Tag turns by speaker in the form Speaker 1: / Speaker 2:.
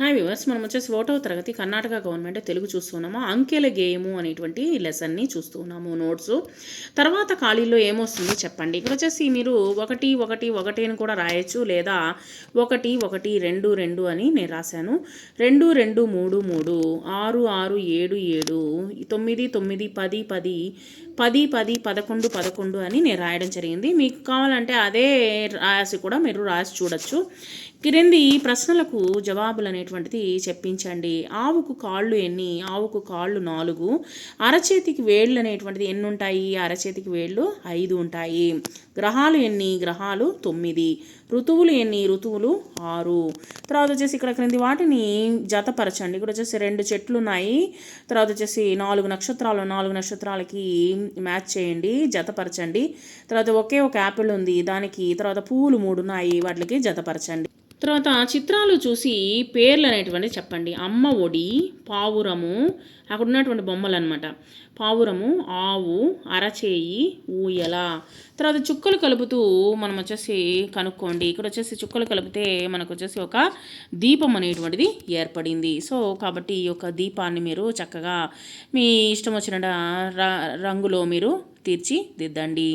Speaker 1: Hi viewers మనం వచ్చేసి ఓటవ తరగతి కర్ణాటక గవర్నమెంట్ తెలుగు చూస్తున్నాము? అంకెల గేయము అనేటువంటి లెసన్ని చూస్తున్నాము నోట్స్ తర్వాత ఖాళీలో ఏమొస్తుందో చెప్పండి. ఇక్కడ వచ్చేసి మీరు ఒకటి ఒకటి ఒకటి అని కూడా రాయొచ్చు లేదా ఒకటి ఒకటి రెండు రెండు అని నేను రాశాను. రెండు రెండు మూడు మూడు ఆరు ఆరు ఏడు ఏడు తొమ్మిది తొమ్మిది పది పది పది పది పదకొండు పదకొండు అని నేను రాయడం జరిగింది. మీకు కావాలంటే అదే రాసి కూడా మీరు రాసి చూడొచ్చు. క్రింది ప్రశ్నలకు జవాబులు అనేటువంటిది చెప్పించండి. ఆవుకు కాళ్ళు ఎన్ని? ఆవుకు కాళ్ళు నాలుగు. అరచేతికి వేళ్ళు అనేటువంటిది ఎన్ని ఉంటాయి అరచేతికి వేళ్ళు ఐదు ఉంటాయి గ్రహాలు ఎన్ని? గ్రహాలు తొమ్మిది. ఋతువులు ఎన్ని? ఋతువులు ఆరు. తర్వాత వచ్చేసి ఇక్కడ క్రింది వాటిని జతపరచండి. ఇక్కడ వచ్చేసి రెండు చెట్లు ఉన్నాయి తర్వాత వచ్చేసి నాలుగు నక్షత్రాలు నాలుగు నక్షత్రాలకి మ్యాచ్ చేయండి జతపరచండి. తర్వాత ఒకే ఒక యాపిల్ ఉంది. దానికి తర్వాత పువ్వులు మూడు ఉన్నాయి వాటికి జతపరచండి. తర్వాత చిత్రాలు చూసి పేర్లు అనేటువంటి చెప్పండి. అమ్మ ఒడి పావురము అక్కడ ఉన్నటువంటి బొమ్మలు అనమాట పావురము ఆవు అరచేయి ఊయల. తర్వాత చుక్కలు కలుపుతూ మనం వచ్చేసి కనుక్కోండి. ఇక్కడ వచ్చేసి చుక్కలు కలిపితే మనకు వచ్చేసి ఒక దీపం అనేటువంటిది ఏర్పడింది. సో కాబట్టి ఈ యొక్క దీపాన్ని మీరు చక్కగా మీ ఇష్టం వచ్చిన రంగులో మీరు తీర్చిదిద్దండి.